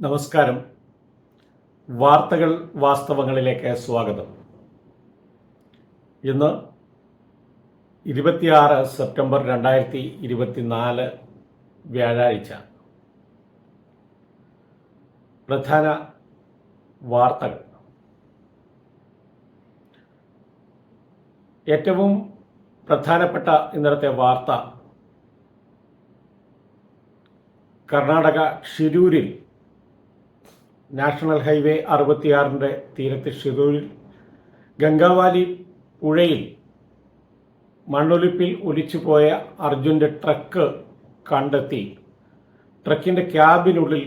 നമസ്കാരം. വാർത്തകൾ വാസ്തവങ്ങളിലേക്ക് സ്വാഗതം. ഇന്ന് ഇരുപത്തിയാറ് സെപ്റ്റംബർ രണ്ടായിരത്തി ഇരുപത്തിനാല് വ്യാഴാഴ്ച. പ്രധാന വാർത്തകൾ. ഏറ്റവും പ്രധാനപ്പെട്ട ഇന്നലത്തെ വാർത്ത കർണാടക ഷിരൂരിൽ നാഷണൽ ഹൈവേ അറുപത്തിയാറിന്റെ തീരത്ത് ഷിരൂരിൽ ഗംഗാവാലി പുഴയിൽ മണ്ണൊലിപ്പിൽ ഒലിച്ചുപോയ അർജുന്റെ ട്രക്ക് കണ്ടെത്തി. ട്രക്കിന്റെ ക്യാബിനുള്ളിൽ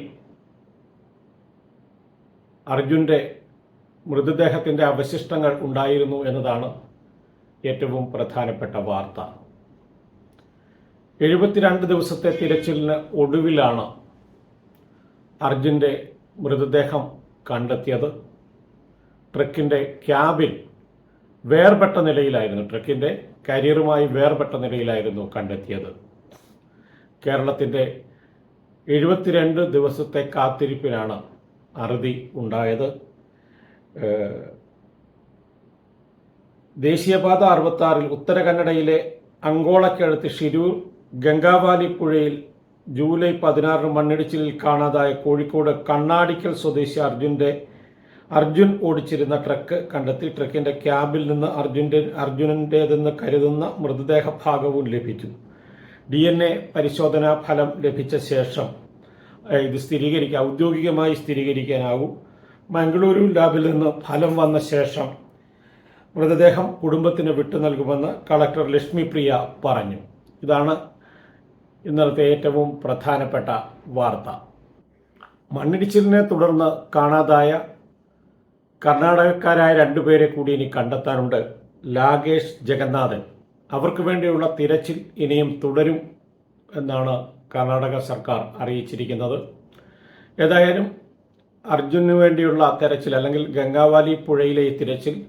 അർജുന്റെ മൃതദേഹത്തിന്റെ അവശിഷ്ടങ്ങൾ ഉണ്ടായിരുന്നു എന്നതാണ് ഏറ്റവും പ്രധാനപ്പെട്ട വാർത്ത. എഴുപത്തിരണ്ട് ദിവസത്തെ തിരച്ചിലിന് ഒടുവിലാണ് അർജുന്റെ മൃതദേഹം കണ്ടെത്തിയത് ട്രക്കിന്റെ ക്യാബിൻ വേർപെട്ട നിലയിലായിരുന്നു. ട്രക്കിന്റെ കരിയറുമായി വേർപെട്ട നിലയിലായിരുന്നു കണ്ടെത്തിയത്. കേരളത്തിന്റെ എഴുപത്തിരണ്ട് ദിവസത്തെ കാത്തിരിപ്പിനാണ് അറുതി ഉണ്ടായത്. ദേശീയപാത അറുപത്താറിൽ ഉത്തര കന്നഡയിലെ അങ്കോളക്കടുത്ത് ഷിരൂർ ഗംഗാവാലി പുഴയിൽ ജൂലൈ പതിനാറിന് മണ്ണിടിച്ചിലിൽ കാണാതായ കോഴിക്കോട് കണ്ണാടിക്കൽ സ്വദേശി അർജുന്റെ അർജുൻ ഓടിച്ചിരുന്ന ട്രക്ക് കണ്ടെത്തി. ട്രക്കിന്റെ ക്യാബിൽ നിന്ന് അർജുന്റെ അർജുനന്റേതെന്ന് കരുതുന്ന മൃതദേഹ ഭാഗവും ലഭിച്ചു. ഡി എൻ എ പരിശോധനാ ഫലം ലഭിച്ച ശേഷം ഇത് സ്ഥിരീകരിക്കുക ഔദ്യോഗികമായി സ്ഥിരീകരിക്കാനാവും. മംഗളൂരു ലാബിൽ നിന്ന് ഫലം വന്ന ശേഷം മൃതദേഹം കുടുംബത്തിന് വിട്ടു നൽകുമെന്ന് കളക്ടർ ലക്ഷ്മി പ്രിയ പറഞ്ഞു. ഇതാണ് ഇന്നലത്തെ ഏറ്റവും പ്രധാനപ്പെട്ട വാർത്ത. മണ്ണിടിച്ചിലിനെ തുടർന്ന് കാണാതായ കർണാടകക്കാരായ രണ്ടുപേരെ കൂടി ഇനി കണ്ടെത്താനുണ്ട് ലാഗേഷ് ജഗന്നാഥൻ. അവർക്ക് വേണ്ടിയുള്ള തിരച്ചിൽ ഇനിയും തുടരും എന്നാണ് കർണാടക സർക്കാർ അറിയിച്ചിരിക്കുന്നത്. ഏതായാലും അർജുനു വേണ്ടിയുള്ള തെരച്ചിൽ അല്ലെങ്കിൽ ഗംഗാവാലി പുഴയിലെ ഈ തിരച്ചിൽ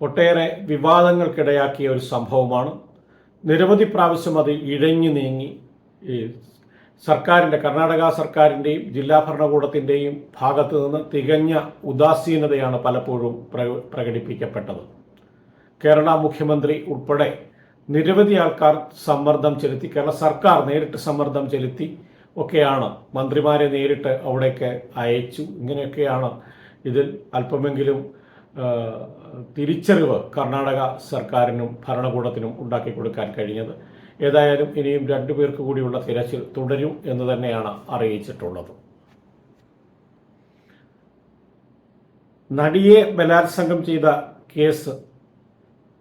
ഒട്ടേറെ വിവാദങ്ങൾക്കിടയാക്കിയ ഒരു സംഭവമാണ്. നിരവധി പ്രാവശ്യം അത് ഇഴഞ്ഞു നീങ്ങി. ഈ സർക്കാരിന്റെ കർണാടക സർക്കാരിന്റെയും ജില്ലാ ഭരണകൂടത്തിന്റെയും ഭാഗത്തു നിന്ന് തികഞ്ഞ ഉദാസീനതയാണ് പലപ്പോഴും പ്ര പ്രകടിപ്പിക്കപ്പെട്ടത്. കേരള മുഖ്യമന്ത്രി ഉൾപ്പെടെ നിരവധി ആൾക്കാർ സമ്മർദ്ദം ചെലുത്തി കേരള സർക്കാർ നേരിട്ട് സമ്മർദ്ദം ചെലുത്തി ഒക്കെയാണ് മന്ത്രിമാരെ നേരിട്ട് അവിടേക്ക് അയച്ചു. ഇങ്ങനെയൊക്കെയാണ് ഇതിൽ അല്പമെങ്കിലും തിരിച്ചറിവ് കർണാടക സർക്കാരിനും ഭരണകൂടത്തിനും ഉണ്ടാക്കി കൊടുക്കാൻ കഴിഞ്ഞത്. ഏതായാലും ഇനിയും രണ്ടു പേർക്ക് കൂടിയുള്ള തിരച്ചിൽ തുടരും എന്ന് തന്നെയാണ് അറിയിച്ചിട്ടുള്ളത്. നടിയെ ബലാത്സംഗം ചെയ്ത കേസ്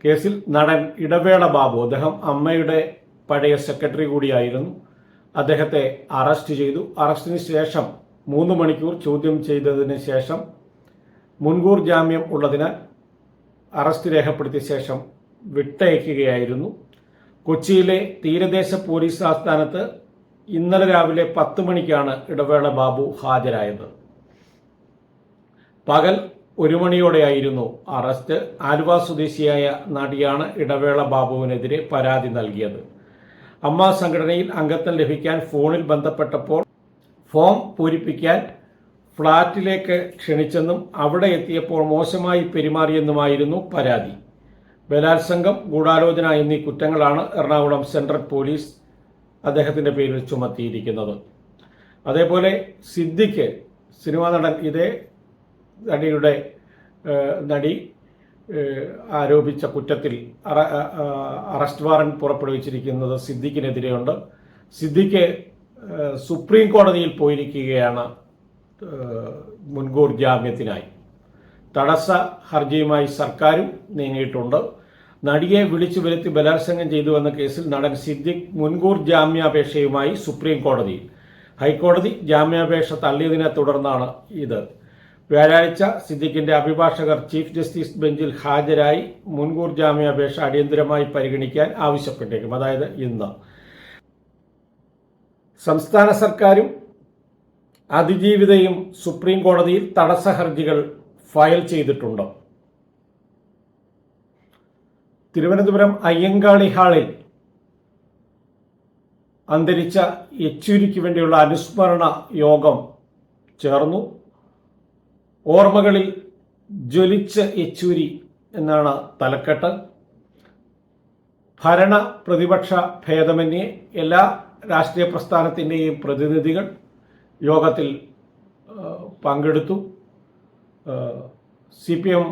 കേസിൽ നടൻ ഇടവേള ബാബു അദ്ദേഹം അമ്മയുടെ പഴയ സെക്രട്ടറി കൂടിയായിരുന്നു. അദ്ദേഹത്തെ അറസ്റ്റ് ചെയ്തു. അറസ്റ്റിന് ശേഷം മൂന്ന് മണിക്കൂർ ചോദ്യം ചെയ്തതിന് ശേഷം മുൻകൂർ ജാമ്യം ഉള്ളതിനാൽ അറസ്റ്റ് രേഖപ്പെടുത്തിയ ശേഷം വിട്ടയക്കുകയായിരുന്നു. കൊച്ചിയിലെ തീരദേശ പോലീസ് ആസ്ഥാനത്ത് ഇന്നലെ രാവിലെ പത്ത് മണിക്കാണ് ഇടവേള ബാബു ഹാജരായത്. പകൽ ഒരു മണിയോടെയായിരുന്നു അറസ്റ്റ്. ആലുവ സ്വദേശിയായ നടിയാണ് ഇടവേള ബാബുവിനെതിരെ പരാതി നൽകിയത്. അമ്മ സംഘടനയിൽ അംഗത്വം ലഭിക്കാൻ ഫോണിൽ ബന്ധപ്പെട്ടപ്പോൾ ഫോം പൂരിപ്പിക്കാൻ ഫ്ളാറ്റിലേക്ക് ക്ഷണിച്ചെന്നും അവിടെ എത്തിയപ്പോൾ മോശമായി പെരുമാറിയെന്നുമായിരുന്നു പരാതി. ബലാത്സംഗം ഗൂഢാലോചന എന്നീ കുറ്റങ്ങളാണ് എറണാകുളം സെൻട്രൽ പോലീസ് അദ്ദേഹത്തിന്റെ പേരിൽ ചുമത്തിയിരിക്കുന്നത്. അതേപോലെ സിദ്ദിഖ് സിനിമാ നടൻ ഇതേ നടിയുടെ നടി ആരോപിച്ച കുറ്റത്തിൽ അറസ്റ്റ് വാറന്റ് പുറപ്പെടുവിച്ചിരിക്കുന്നത് സിദ്ദിഖിനെതിരെയുണ്ട്. സിദ്ദിഖ് സുപ്രീം കോടതിയിൽ പോയിരിക്കുകയാണ് മുൻകൂർ ജാമ്യത്തിനായി. തടസ്സ ഹർജിയുമായി സർക്കാരും നീങ്ങിയിട്ടുണ്ട്. നടിയെ വിളിച്ചു വരുത്തി ബലാത്സംഗം ചെയ്തുവെന്ന കേസിൽ നടൻ സിദ്ദിഖ് മുൻകൂർ ജാമ്യാപേക്ഷയുമായി സുപ്രീം കോടതിയിൽ ഹൈക്കോടതി ജാമ്യാപേക്ഷ തള്ളിയതിനെ തുടർന്നാണ് ഇത്. വ്യാഴാഴ്ച സിദ്ദിഖിന്റെ അഭിഭാഷകർ ചീഫ് ജസ്റ്റിസ് ബെഞ്ചിൽ ഹാജരായി മുൻകൂർ ജാമ്യാപേക്ഷ അടിയന്തരമായി പരിഗണിക്കാൻ ആവശ്യപ്പെട്ടേക്കും. അതായത് ഇന്ന്. സംസ്ഥാന സർക്കാരും അതിജീവിതയും സുപ്രീം കോടതിയിൽ തടസ്സ ഹർജികൾ ഫയൽ ചെയ്തിട്ടുണ്ട്. തിരുവനന്തപുരം അയ്യങ്കാളി ഹാളിൽ അന്തരിച്ച യെച്ചൂരിക്ക് വേണ്ടിയുള്ള അനുസ്മരണ യോഗം ചേർന്നു. ഓർമ്മകളിൽ ജ്വലിച്ച യെച്ചൂരി എന്നാണ് തലക്കെട്ട്. ഭരണ പ്രതിപക്ഷ ഭേദമന്യേ എല്ലാ രാഷ്ട്രീയ പ്രസ്ഥാനത്തിന്റെയും പ്രതിനിധികൾ യോഗത്തിൽ പങ്കെടുത്തു. സി പി എം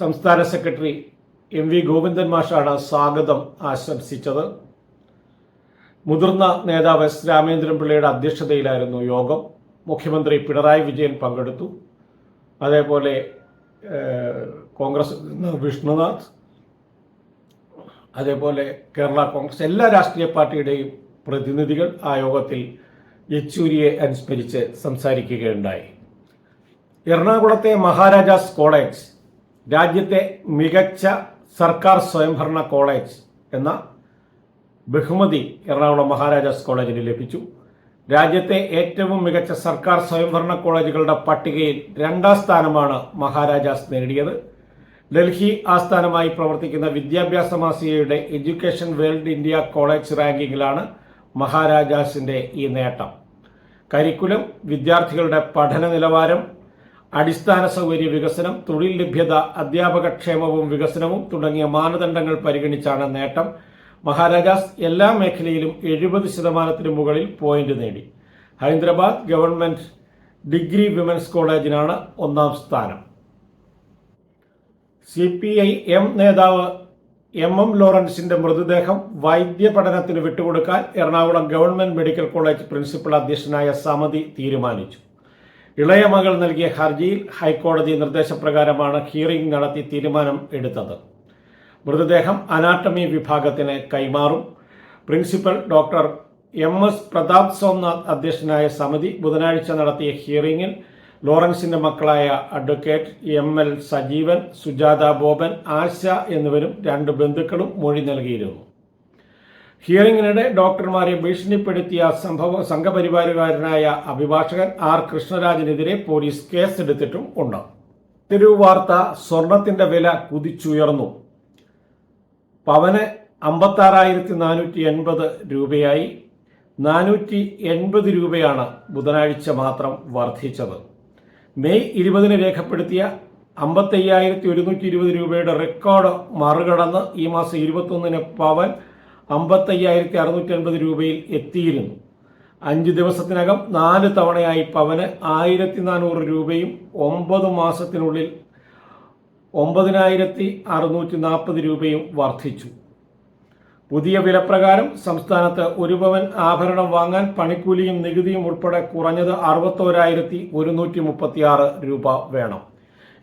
സംസ്ഥാന സെക്രട്ടറി എം വി ഗോവിന്ദൻ മാഷാണ് സ്വാഗതം ആശംസിച്ചത്. മുതിർന്ന നേതാവ് എസ് രാമേന്ദ്രൻപിള്ളയുടെ അധ്യക്ഷതയിലായിരുന്നു യോഗം. മുഖ്യമന്ത്രി പിണറായി വിജയൻ പങ്കെടുത്തു. അതേപോലെ കോൺഗ്രസ് വിഷ്ണുനാഥ് അതേപോലെ കേരള കോൺഗ്രസ് എല്ലാ രാഷ്ട്രീയ പാർട്ടിയുടെയും പ്രതിനിധികൾ ആ യോഗത്തിൽ യെച്ചൂരിയെ അനുസ്മരിച്ച് സംസാരിക്കുകയുണ്ടായി. എറണാകുളത്തെ മഹാരാജാസ് കോളേജ് രാജ്യത്തെ മികച്ച സർക്കാർ സ്വയംഭരണ കോളേജ് എന്ന ബഹുമതി എറണാകുളം മഹാരാജാസ് കോളേജിന് ലഭിച്ചു. രാജ്യത്തെ ഏറ്റവും മികച്ച സർക്കാർ സ്വയംഭരണ കോളേജുകളുടെ പട്ടികയിൽ രണ്ടാം സ്ഥാനമാണ് മഹാരാജാസ് നേടിയത് ഡൽഹി ആസ്ഥാനമായി പ്രവർത്തിക്കുന്ന വിദ്യാഭ്യാസ മാസികയുടെ എഡ്യൂക്കേഷൻ വേൾഡ് ഇന്ത്യ കോളേജ് റാങ്കിങ്ങിലാണ് മഹാരാജാസിന്റെ ഈ നേട്ടം. കരിക്കുലം വിദ്യാർത്ഥികളുടെ പഠന നിലവാരം അടിസ്ഥാന സൗകര്യ വികസനം തൊഴിൽ ലഭ്യത അധ്യാപക ക്ഷേമവും വികസനവും തുടങ്ങിയ മാനദണ്ഡങ്ങൾ പരിഗണിച്ചാണ് നേട്ടം. മഹാരാജാസ് എല്ലാ മേഖലയിലും എഴുപത് ശതമാനത്തിന് മുകളിൽ പോയിന്റ് നേടി. ഹൈദരാബാദ് ഗവൺമെന്റ് ഡിഗ്രി വിമൻസ് കോളേജിനാണ് ഒന്നാം സ്ഥാനം. സി പി ഐ എം നേതാവ് എം എം ലോറൻസിന്റെ മൃതദേഹം വൈദ്യ പഠനത്തിന് വിട്ടുകൊടുക്കാൻ Ernakulam government medical college principal അധ്യക്ഷനായ സമിതി തീരുമാനിച്ചു. ഇളയ മകൾ നൽകിയ ഹർജിയിൽ ഹൈക്കോടതി നിർദ്ദേശപ്രകാരമാണ് ഹിയറിംഗ് നടത്തി തീരുമാനം എടുത്തത്. മൃതദേഹം അനാട്ടമി വിഭാഗത്തിന് കൈമാറും. Principal doctor M S Pratap Somnath അധ്യക്ഷനായ സമിതി ബുധനാഴ്ച നടത്തിയ ഹിയറിംഗിൽ ലോറൻസിന്റെ മക്കളായ advocate M L Sajeevan Sujatha Boban Asha എന്നിവരും രണ്ട് ബന്ധുക്കളും മൊഴി നൽകിയിരുന്നു. ഹിയറിംഗിനിടെ ഡോക്ടർമാരെ ഭീഷണിപ്പെടുത്തിയ സംഭവ സംഘപരിവാരകാരനായ അഭിഭാഷകൻ ആർ കൃഷ്ണരാജിനെതിരെ പോലീസ് കേസെടുത്തിട്ടും ഉണ്ട്. തിരുവാർത്ത സ്വർണത്തിന്റെ വില കുതിച്ചുയർന്നു. പവന് അമ്പത്താറായിരത്തി നാനൂറ്റി എൺപത് രൂപയായി. നാനൂറ്റി എൺപത് രൂപയാണ് ബുധനാഴ്ച മാത്രം വർദ്ധിച്ചത്. മെയ് ഇരുപതിന് രേഖപ്പെടുത്തിയ അമ്പത്തയ്യായിരത്തി ഒരുന്നൂറ്റി ഇരുപത് രൂപയുടെ റെക്കോർഡ് മറികടന്ന് ഈ മാസം ഇരുപത്തൊന്നിന് പവൻ അമ്പത്തയ്യായിരത്തി അറുന്നൂറ്റി അൻപത് രൂപയിൽ എത്തിയിരുന്നു. അഞ്ച് ദിവസത്തിനകം നാല് തവണയായി പവന് ആയിരത്തി നാനൂറ് രൂപയും ഒമ്പത് മാസത്തിനുള്ളിൽ ഒമ്പതിനായിരത്തി അറുന്നൂറ്റി നാൽപ്പത് രൂപയും വർദ്ധിച്ചു. പുതിയ വിലപ്രകാരം സംസ്ഥാനത്ത് ഒരു പവൻ ആഭരണം വാങ്ങാൻ പണിക്കൂലിയും നികുതിയും ഉൾപ്പെടെ കുറഞ്ഞത് അറുപത്തോരായിരത്തി ഒരുന്നൂറ്റി മുപ്പത്തിയാറ് രൂപ വേണം.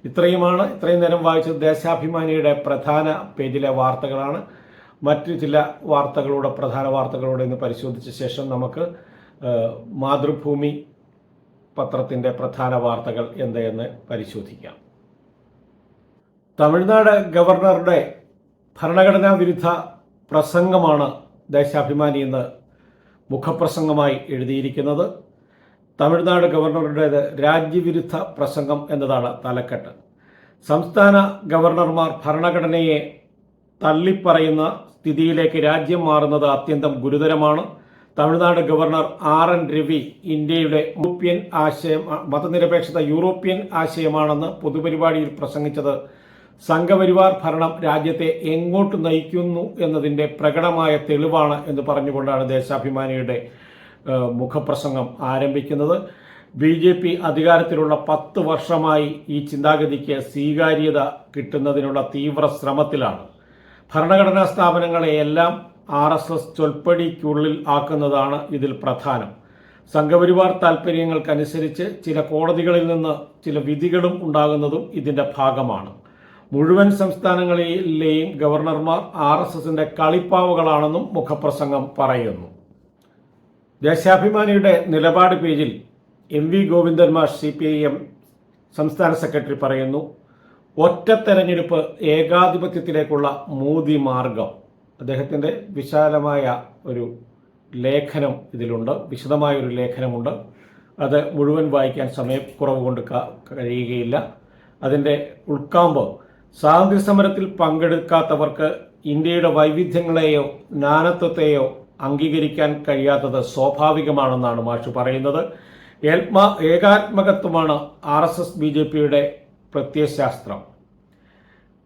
ഇത്രയുമാണ് ഇത്രയും നേരം വായിച്ചത് ദേശാഭിമാനിയുടെ പ്രധാന പേജിലെ വാർത്തകളാണ്. മറ്റു ചില വാർത്തകളുടെ പ്രധാന വാർത്തകളോട് ഇന്ന് പരിശോധിച്ച ശേഷം നമുക്ക് മാതൃഭൂമി പത്രത്തിന്റെ പ്രധാന വാർത്തകൾ എന്തെന്ന് പരിശോധിക്കാം. തമിഴ്നാട് ഗവർണറുടെ ഭരണഘടനാ വിരുദ്ധ പ്രസംഗമാണ് ദേശാഭിമാനി ഇന്ന് മുഖപ്രസംഗമായി എഴുതിയിരിക്കുന്നത്. തമിഴ്നാട് ഗവർണറുടെ രാജ്യവിരുദ്ധ പ്രസംഗം എന്നതാണ് തലക്കെട്ട്. സംസ്ഥാന ഗവർണർമാർ ഭരണഘടനയെ തള്ളിപ്പറയുന്ന സ്ഥിതിയിലേക്ക് രാജ്യം മാറുന്നത് അത്യന്തം ഗുരുതരമാണ്. Tamil Nadu governor R N Ravi ഇന്ത്യയുടെ യൂറോപ്യൻ ആശയം മതനിരപേക്ഷത യൂറോപ്യൻ ആശയമാണെന്ന് പൊതുപരിപാടിയിൽ പ്രസംഗിച്ചത്. സംഘപരിവാർ ഭരണം രാജ്യത്തെ എങ്ങോട്ട് നയിക്കുന്നു എന്നതിന്റെ പ്രകടമായ തെളിവാണ് എന്ന് പറഞ്ഞുകൊണ്ടാണ് ദേശാഭിമാനിയുടെ മുഖപ്രസംഗം ആരംഭിക്കുന്നത്. ബി ജെ പി അധികാരത്തിലുള്ള പത്ത് വർഷമായി ഈ ചിന്താഗതിക്ക് സ്വീകാര്യത കിട്ടുന്നതിനുള്ള തീവ്ര ശ്രമത്തിലാണ്. ഭരണഘടനാ സ്ഥാപനങ്ങളെയെല്ലാം ആർ എസ് എസ് ചൊൽപ്പടിക്കുള്ളിൽ ആക്കുന്നതാണ് ഇതിൽ പ്രധാനം. സംഘപരിവാർ താൽപ്പര്യങ്ങൾക്കനുസരിച്ച് ചില കോടതികളിൽ നിന്ന് ചില വിധികളും ഉണ്ടാകുന്നതും ഇതിന്റെ ഭാഗമാണ്. മുഴുവൻ സംസ്ഥാനങ്ങളിലെയും ഗവർണർമാർ ആർ എസ് എസിന്റെ കളിപ്പാവുകളാണെന്നും മുഖപ്രസംഗം പറയുന്നു. ദേശാഭിമാനിയുടെ നിലപാട് പേജിൽ എം വി ഗോവിന്ദൻ മാർ സി പി ഐ എം സംസ്ഥാന സെക്രട്ടറി പറയുന്നു ഒറ്റ തെരഞ്ഞെടുപ്പ് ഏകാധിപത്യത്തിലേക്കുള്ള മോദി മാർഗം. അദ്ദേഹത്തിന്റെ വിശാലമായ ഒരു ലേഖനം ഇതിലുണ്ട്. വിശദമായ ഒരു ലേഖനമുണ്ട്. അത് മുഴുവൻ വായിക്കാൻ സമയക്കുറവ് കൊണ്ട് ക- കഴിയുകയില്ല. അതിന്റെ ഉൾക്കാമ്പ് സ്വാതന്ത്ര്യ സമരത്തിൽ പങ്കെടുക്കാത്തവർക്ക് ഇന്ത്യയുടെ വൈവിധ്യങ്ങളെയോ നാനത്വത്തെയോ അംഗീകരിക്കാൻ കഴിയാത്തത് സ്വാഭാവികമാണെന്നാണ് മാഷു പറയുന്നത്. ഏൽമ ഏകാത്മകത്വമാണ് R S S B J പിയുടെ പ്രത്യയശാസ്ത്രം.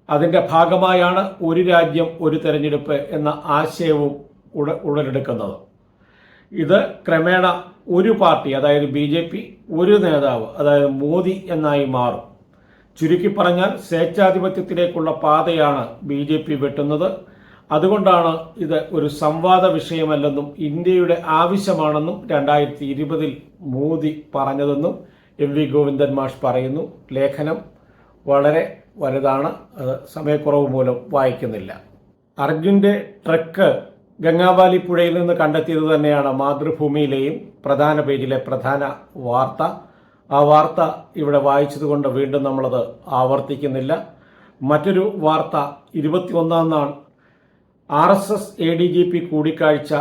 അതിന്റെ ഭാഗമായാണ് ഒരു രാജ്യം ഒരു തെരഞ്ഞെടുപ്പ് എന്ന ആശയവും ഉട ഉടലെടുക്കുന്നത്. ഇത് ക്രമേണ ഒരു പാർട്ടി അതായത് ബി ജെ പി ഒരു നേതാവ് അതായത് മോദി എന്നായി മാറും. ചുരുക്കി പറഞ്ഞാൽ സ്വേച്ഛാധിപത്യത്തിലേക്കുള്ള പാതയാണ് ബി ജെ പി വെട്ടുന്നത്. അതുകൊണ്ടാണ് ഇത് ഒരു സംവാദ വിഷയമല്ലെന്നും ഇന്ത്യയുടെ ആവശ്യമാണെന്നും രണ്ടായിരത്തി ഇരുപതിൽ മോദി പറഞ്ഞതെന്നും എം വി ഗോവിന്ദൻ മാഷ് പറയുന്നു. ലേഖനം വളരെ വലുതാണ്. അത് സമയക്കുറവ് മൂലം വായിക്കുന്നില്ല. അർജുന്റെ ട്രക്ക് ഗംഗാവാലി പുഴയിൽ നിന്ന് കണ്ടെത്തിയത് തന്നെയാണ് മാതൃഭൂമിയിലെയും പ്രധാന പേജിലെ പ്രധാന വാർത്ത. ആ വാർത്ത ഇവിടെ വായിച്ചതുകൊണ്ട് വീണ്ടും നമ്മളത് ആവർത്തിക്കുന്നില്ല. മറ്റൊരു വാർത്ത ഇരുപത്തിയൊന്നാം നാൾ R S S A D G P കൂടിക്കാഴ്ച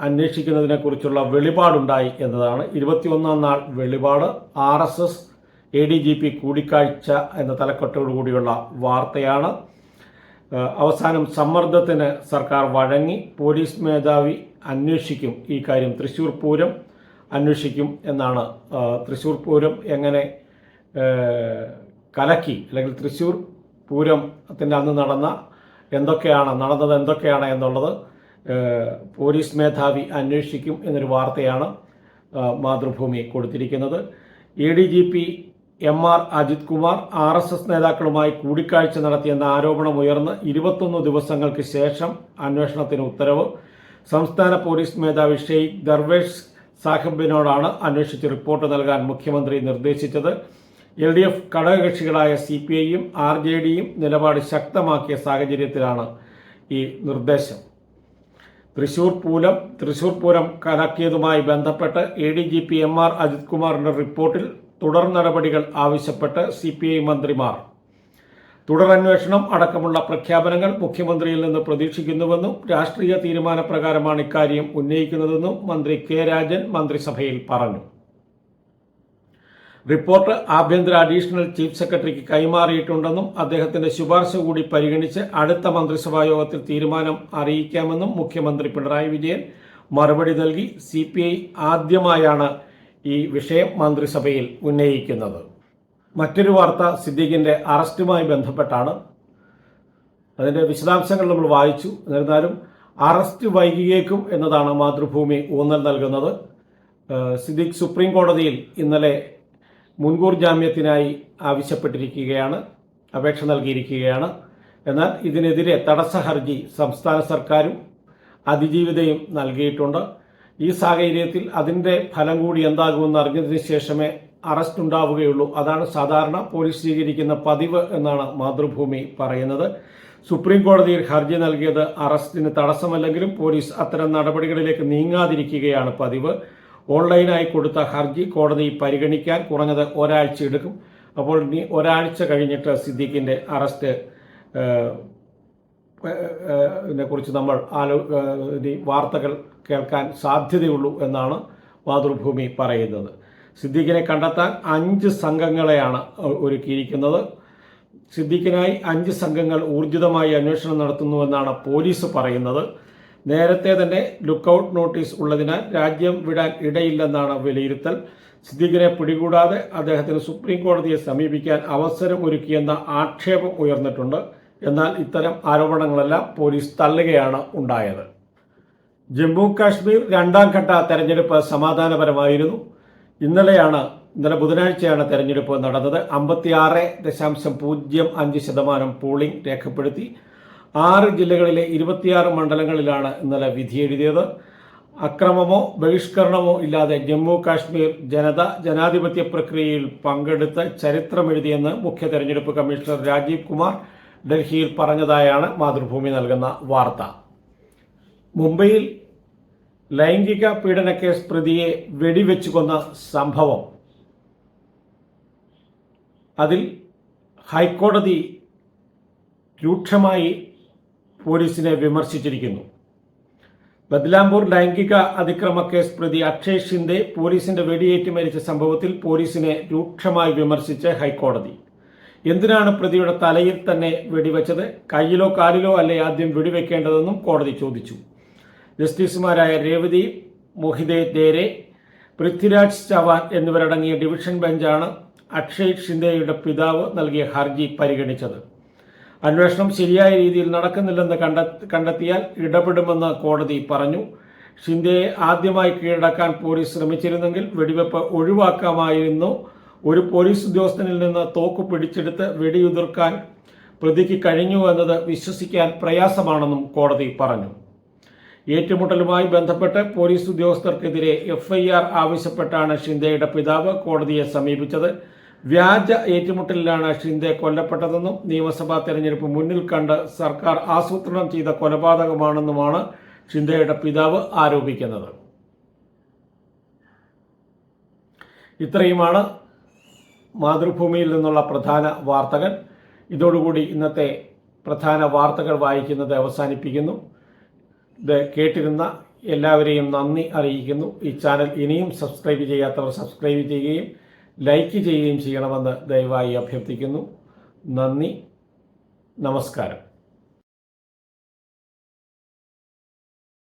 അന്വേഷിക്കുന്നതിനെക്കുറിച്ചുള്ള വെളിപാടുണ്ടായി എന്നതാണ്. ഇരുപത്തിയൊന്നാം നാൾ വെളിപാട് R S S A D G P കൂടിക്കാഴ്ച എന്ന തലക്കെട്ടോടുകൂടിയുള്ള വാർത്തയാണ്. അവസാനം സമ്മർദ്ദത്തിന് സർക്കാർ വഴങ്ങി. പോലീസ് മേധാവി അന്വേഷിക്കും ഈ കാര്യം തൃശ്ശൂർ പൂരം അന്വേഷിക്കും എന്നാണ്. തൃശ്ശൂർ പൂരം എങ്ങനെ കലക്കി അല്ലെങ്കിൽ തൃശ്ശൂർ പൂരത്തിന്റെ അന്ന് നടന്ന എന്തൊക്കെയാണ് നടന്നത് എന്തൊക്കെയാണ് എന്നുള്ളത് പോലീസ് മേധാവി അന്വേഷിക്കും എന്നൊരു വാർത്തയാണ് മാതൃഭൂമി കൊടുത്തിരിക്കുന്നത്. A D G P M R Ajith Kumar R S S നേതാക്കളുമായി കൂടിക്കാഴ്ച നടത്തിയെന്ന ആരോപണം ഉയർന്ന് ഇരുപത്തൊന്ന് ദിവസങ്ങൾക്ക് ശേഷം അന്വേഷണത്തിന് ഉത്തരവ്. സംസ്ഥാന പോലീസ് മേധാവി ഷെയ്ഖ് ദർവേഷ് സാഹിബിനോടാണ് അന്വേഷിച്ച് റിപ്പോർട്ട് നൽകാൻ മുഖ്യമന്ത്രി നിർദ്ദേശിച്ചത്. എൽ ഡി എഫ് ഘടകകക്ഷികളായ സി പി ഐയും ആർ ജെ ഡിയും നിലപാട് ശക്തമാക്കിയ സാഹചര്യത്തിലാണ് ഈ നിർദ്ദേശം. തൃശൂർ പൂരം തൃശൂർ പൂരം കലക്കിയതുമായി ബന്ധപ്പെട്ട് A D G P M R Ajith കുമാറിന്റെ റിപ്പോർട്ടിൽ തുടർ നടപടികൾ ആവശ്യപ്പെട്ട് സി പി ഐ മന്ത്രിമാർ. തുടരന്വേഷണം അടക്കമുള്ള പ്രഖ്യാപനങ്ങൾ മുഖ്യമന്ത്രിയിൽ നിന്ന് പ്രതീക്ഷിക്കുന്നുവെന്നും രാഷ്ട്രീയ തീരുമാനപ്രകാരമാണ് ഇക്കാര്യം ഉന്നയിക്കുന്നതെന്നും മന്ത്രി കെ രാജൻ മന്ത്രിസഭയിൽ പറഞ്ഞു. റിപ്പോർട്ട് ആഭ്യന്തര അഡീഷണൽ ചീഫ് സെക്രട്ടറിക്ക് കൈമാറിയിട്ടുണ്ടെന്നും അദ്ദേഹത്തിന്റെ ശുപാർശ കൂടി പരിഗണിച്ച് അടുത്ത മന്ത്രിസഭാ യോഗത്തിൽ തീരുമാനം അറിയിക്കാമെന്നും മുഖ്യമന്ത്രി പിണറായി വിജയൻ മറുപടി നൽകി. സി ആദ്യമായാണ് ഈ വിഷയം മന്ത്രിസഭയിൽ ഉന്നയിക്കുന്നത്. മറ്റൊരു വാർത്ത സിദ്ദീഖിന്റെ അറസ്റ്റുമായി ബന്ധപ്പെട്ടാണ്. അതിന്റെ വിശദാംശങ്ങൾ നമ്മൾ വായിച്ചു. എന്നിരുന്നാലും അറസ്റ്റ് വൈകിയേക്കും എന്നതാണ് മാതൃഭൂമി ഊന്നൽ നൽകുന്നത്. സിദ്ദീഖ് സുപ്രീം കോടതിയിൽ ഇന്നലെ മുൻകൂർ ജാമ്യത്തിനായി ആവശ്യപ്പെട്ടിരിക്കുകയാണ്. അപേക്ഷ നൽകിയിരിക്കുകയാണ്. എന്നാൽ ഇതിനെതിരെ തടസ്സ ഹർജി സംസ്ഥാന സർക്കാരും അതിജീവിതയും നൽകിയിട്ടുണ്ട്. ഈ സാഹചര്യത്തിൽ അതിന്റെ ഫലം കൂടി എന്താകുമെന്ന് അറിഞ്ഞതിന് ശേഷമേ അറസ്റ്റ് ഉണ്ടാവുകയുള്ളൂ. അതാണ് സാധാരണ പോലീസ് സ്വീകരിക്കുന്ന പതിവ് എന്നാണ് മാതൃഭൂമി പറയുന്നത്. സുപ്രീം കോടതിയിൽ ഹർജി നൽകിയത് അറസ്റ്റിന് തടസ്സമല്ലെങ്കിലും പോലീസ് അത്തരം നടപടികളിലേക്ക് നീങ്ങാതിരിക്കുകയാണ് പതിവ്. ഓൺലൈനായി കൊടുത്ത ഹർജി കോടതി പരിഗണിക്കാൻ കുറഞ്ഞത് ഒരാഴ്ച എടുക്കും അപ്പോൾ ഇനി ഒരാഴ്ച കഴിഞ്ഞിട്ട് സിദ്ദീഖിന്റെ അറസ്റ്റ് കുറിച്ച് നമ്മൾ ആലോ വാർത്തകൾ കേൾക്കാൻ സാധ്യതയുള്ളൂ എന്നാണ് മാതൃഭൂമി പറയുന്നത്. സിദ്ദീഖിനെ കണ്ടെത്താൻ അഞ്ച് സംഘങ്ങളെയാണ് ഒരുക്കിയിരിക്കുന്നത്. സിദ്ദീഖിനായി അഞ്ച് സംഘങ്ങൾ ഊർജിതമായി അന്വേഷണം നടത്തുന്നുവെന്നാണ് പോലീസ് പറയുന്നത്. നേരത്തെ തന്നെ ലുക്കൌട്ട് നോട്ടീസ് ഉള്ളതിനാൽ രാജ്യം വിടാൻ ഇടയില്ലെന്നാണ് വിലയിരുത്തൽ. സിദ്ദീഖിനെ പിടികൂടാതെ അദ്ദേഹത്തിന് സുപ്രീം കോടതിയെ സമീപിക്കാൻ അവസരം ഒരുക്കിയെന്ന ആക്ഷേപം ഉയർന്നിട്ടുണ്ട്. എന്നാൽ ഇത്തരം ആരോപണങ്ങളെല്ലാം പോലീസ് തള്ളുകയാണ് ഉണ്ടായത്. ജമ്മു കാശ്മീർ രണ്ടാം ഘട്ട തെരഞ്ഞെടുപ്പ് സമാധാനപരമായിരുന്നു. ഇന്നലെയാണ് ഇന്നലെ ബുധനാഴ്ചയാണ് തെരഞ്ഞെടുപ്പ് നടന്നത്. അമ്പത്തിയാറ് ദശാംശം പൂജ്യം അഞ്ച് ശതമാനം പോളിംഗ് രേഖപ്പെടുത്തി. ആറ് ജില്ലകളിലെ ഇരുപത്തിയാറ് മണ്ഡലങ്ങളിലാണ് ഇന്നലെ വിധിയെഴുതിയത് അക്രമമോ ബഹിഷ്കരണമോ ഇല്ലാതെ ജമ്മു കാശ്മീർ ജനത ജനാധിപത്യ പ്രക്രിയയിൽ പങ്കെടുത്ത് ചരിത്രമെഴുതിയെന്ന് മുഖ്യ തെരഞ്ഞെടുപ്പ് കമ്മീഷണർ രാജീവ് കുമാർ ഡൽഹിയിൽ പറഞ്ഞതായാണ് മാതൃഭൂമി നൽകുന്ന വാർത്ത. മുംബൈയിൽ ലൈംഗിക കേസ് പ്രതിയെ വെടിവെച്ചു കൊന്ന സംഭവം. അതിൽ ഹൈക്കോടതി രൂക്ഷമായി പോലീസിനെ വിമർശിച്ചിരിക്കുന്നു. ബദ്ലാംപൂർ ലൈംഗിക അതിക്രമ കേസ് പ്രതി അക്ഷയ് ഷിൻഡെ പോലീസിന്റെ വെടിയേറ്റ് മരിച്ച സംഭവത്തിൽ പോലീസിനെ രൂക്ഷമായി വിമർശിച്ച് ഹൈക്കോടതി. എന്തിനാണ് പ്രതിയുടെ തലയിൽ തന്നെ വെടിവെച്ചത്? കയ്യിലോ കാലിലോ അല്ലേ ആദ്യം വെടിവെക്കേണ്ടതെന്നും കോടതി ചോദിച്ചു. ജസ്റ്റിസുമാരായ രേവതി മോഹിതേ ദേരെ പൃഥ്വിരാജ് ചവാൻ എന്നിവരടങ്ങിയ ഡിവിഷൻ ബെഞ്ചാണ് അക്ഷയ് ഷിൻഡെയുടെ പിതാവ് നൽകിയ ഹർജി പരിഗണിച്ചത്. അന്വേഷണം ശരിയായ രീതിയിൽ നടക്കുന്നില്ലെന്ന് കണ്ട കണ്ടെത്തിയാൽ ഇടപെടുമെന്ന് കോടതി പറഞ്ഞു. ഷിൻഡെയെ ആദ്യമായി കീഴടക്കാൻ പോലീസ് ശ്രമിച്ചിരുന്നെങ്കിൽ വെടിവെപ്പ് ഒഴിവാക്കാമായിരുന്നു ഒരു പോലീസ് ഉദ്യോഗസ്ഥനിൽ നിന്ന് തോക്ക് പിടിച്ചെടുത്ത് വെടിയുതിർക്കാൻ പ്രതിക്ക് കഴിഞ്ഞു എന്നത് വിശ്വസിക്കാൻ പ്രയാസമാണെന്നും കോടതി പറഞ്ഞു. ഏറ്റുമുട്ടലുമായി ബന്ധപ്പെട്ട് പോലീസ് ഉദ്യോഗസ്ഥർക്കെതിരെ എഫ്ഐആർ ആവശ്യപ്പെട്ടാണ് ഷിൻഡെയുടെ പിതാവ് കോടതിയെ സമീപിച്ചത്. വ്യാജ ഏറ്റുമുട്ടലിലാണ് ഷിൻഡെ കൊല്ലപ്പെട്ടതെന്നും നിയമസഭാ തെരഞ്ഞെടുപ്പ് മുന്നിൽ കണ്ട് സർക്കാർ ആസൂത്രണം ചെയ്ത കൊലപാതകമാണെന്നുമാണ് ഷിൻഡെയുടെ പിതാവ് ആരോപിക്കുന്നത്. ഇത്രയുമാണ് മാതൃഭൂമിയിൽ നിന്നുള്ള പ്രധാന വാർത്തകൾ. ഇതോടുകൂടി ഇന്നത്തെ പ്രധാന വാർത്തകൾ വായിക്കുന്നത് അവസാനിപ്പിക്കുന്നു. ഇത് കേട്ടിരുന്ന എല്ലാവരെയും നന്ദി അറിയിക്കുന്നു. ഈ ചാനൽ ഇനിയും സബ്സ്ക്രൈബ് ചെയ്യാത്തവർ സബ്സ്ക്രൈബ് ചെയ്യുകയും ലൈക്ക് ചെയ്യുകയും ചെയ്യണമെന്ന് ദയവായി അഭ്യർത്ഥിക്കുന്നു. നന്ദി. നമസ്കാരം.